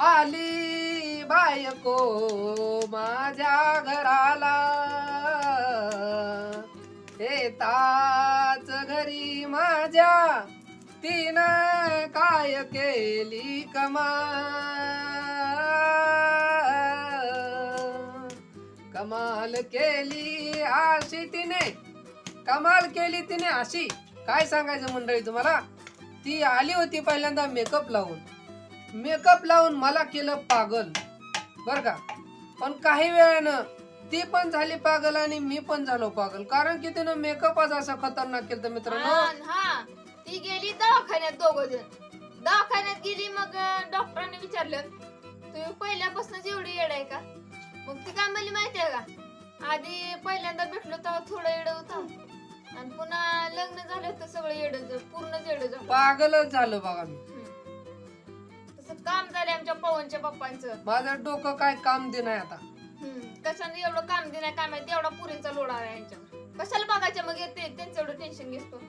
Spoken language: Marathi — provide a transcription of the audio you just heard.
आली बायको माझ्या घराला. येताच घरी माझ्या. तिनं काय केली कमाल? कमाल केली अशी तिने. कमाल केली तिने अशी. काय सांगायचं मंडळी तुम्हाला? ती आली होती पहिल्यांदा मेकअप लावून. मेकअप लावून मला केलं पागल. बर का? पण काही वेळानं ती पण झाली पागल आणि मी पण झालो पागल. कारण की तिनं मेकअपच असा खतरनाक केलं तर मित्रांनो. हा हा. ती गेली दवाखान्यात दोघ जण. दवाखान्यात गेली मग अं, डॉक्टरांनी विचारलं तुम्ही पहिल्यापासूनच एवढी येड आहे का? मग ती काय म्हणली माहितीये का? आधी पहिल्यांदा भेटलो तेव्हा थोडं येड होतं. आणि पुन्हा लग्न झालं होतं सगळं येड पूर्णच येड झालं. पागलच झालो बघा मी. आमच्या पवनच्या पप्पांचं. माझं डोकं काय काम दे नाही आता? हम्म. कशाने एवढं काम दिलं काय माहिती? एवढा पुरींचा लोड आहे यांच्यावर. कशाला बघायचं? मग येते त्यांचं एवढं टेन्शन घेतो.